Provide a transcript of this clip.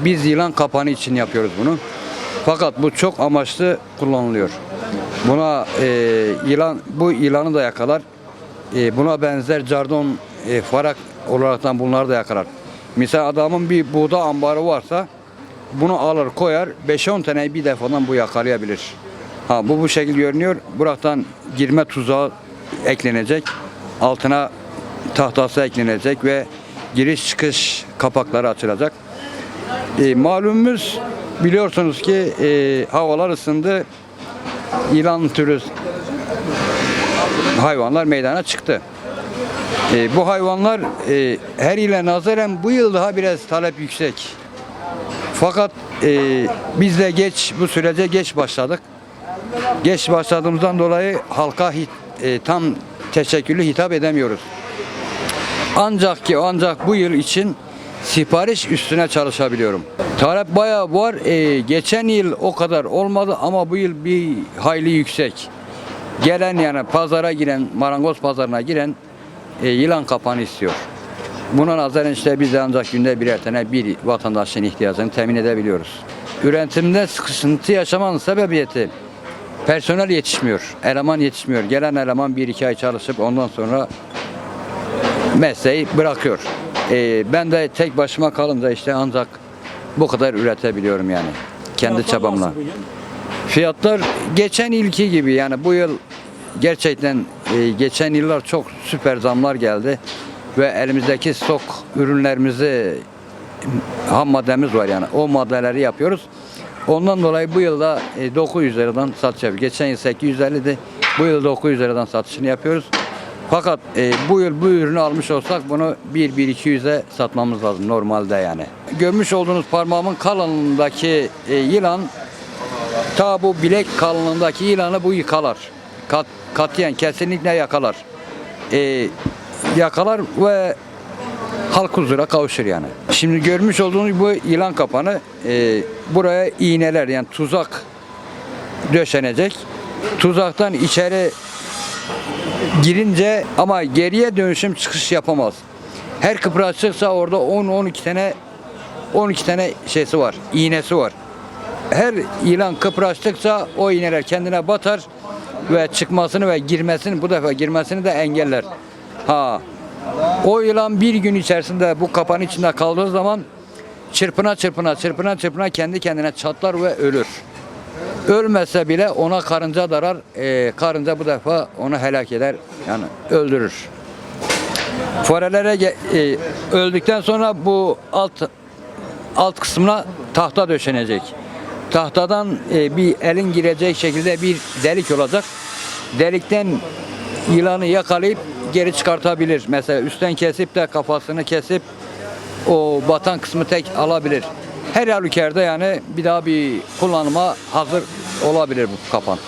Biz yılan kapanı için yapıyoruz bunu. Fakat bu çok amaçlı kullanılıyor. Buna e, yılan bu yılanı da yakalar. E, buna benzer cardon e, farak olaraktan bunları da yakalar. Misal adamın bir buğda ambarı varsa bunu alır koyar 5-10 tane bir defadan bu yakalayabilir. Ha bu bu şekil görünüyor. Buraktan girme tuzağı eklenecek. Altına tahtası eklenecek ve giriş çıkış kapakları açılacak. E, malumumuz biliyorsunuz ki e, havalar ısındı. İlan türü hayvanlar meydana çıktı. E, bu hayvanlar e, her ile nazaran bu yıl daha biraz talep yüksek. Fakat e, biz de geç bu sürece geç başladık. Geç başladığımızdan dolayı halka hit, e, tam teşekkürlü hitap edemiyoruz. Ancak ki ancak bu yıl için sipariş üstüne çalışabiliyorum. Talep bayağı var. E, geçen yıl o kadar olmadı ama bu yıl bir hayli yüksek. Gelen yani pazara giren, marangoz pazarına giren e, yılan kapanı istiyor. Buna nazaran işte biz de ancak günde birer tane bir vatandaşın ihtiyacını temin edebiliyoruz. Üretimde sıkıntı yaşamanın sebebiyeti personel yetişmiyor, eleman yetişmiyor. Gelen eleman bir iki ay çalışıp ondan sonra mesleği bırakıyor. Ee, ben de tek başıma kalınca işte ancak bu kadar üretebiliyorum yani. Kendi çabamla. Fiyatlar geçen ilki gibi yani bu yıl gerçekten e, geçen yıllar çok süper zamlar geldi ve elimizdeki stok ürünlerimizi ham maddemiz var yani o maddeleri yapıyoruz. Ondan dolayı bu yılda e, 900 liradan satış yapıyoruz. Geçen yıl 850 idi. Bu yıl 900 liradan satışını yapıyoruz. Fakat e, bu yıl bu ürünü almış olsak bunu 1-1-200'e satmamız lazım normalde yani. Görmüş olduğunuz parmağımın kalınlığındaki e, yılan ta bu bilek kalınlığındaki yılanı bu yıkalar. Kat, katiyen kesinlikle yakalar. E, yakalar ve halk huzura kavuşur yani. Şimdi görmüş olduğunuz bu yılan kapanı e, buraya iğneler yani tuzak döşenecek. Tuzaktan içeri girince ama geriye dönüşüm çıkış yapamaz. Her kıpraşıksa orada 10-12 tane 12 tane şeysi var, iğnesi var. Her yılan kıpraştıkça o iğneler kendine batar ve çıkmasını ve girmesini bu defa girmesini de engeller. Ha o yılan bir gün içerisinde bu kapanın içinde kaldığı zaman çırpına çırpına çırpına çırpına kendi kendine çatlar ve ölür. Ölmese bile ona karınca darar. Ee, karınca bu defa onu helak eder. Yani öldürür. Farelere e, öldükten sonra bu alt alt kısmına tahta döşenecek. Tahtadan e, bir elin girecek şekilde bir delik olacak. Delikten yılanı yakalayıp geri çıkartabilir. Mesela üstten kesip de kafasını kesip o batan kısmı tek alabilir. Her halükarda yani bir daha bir kullanıma hazır olabilir bu kapan.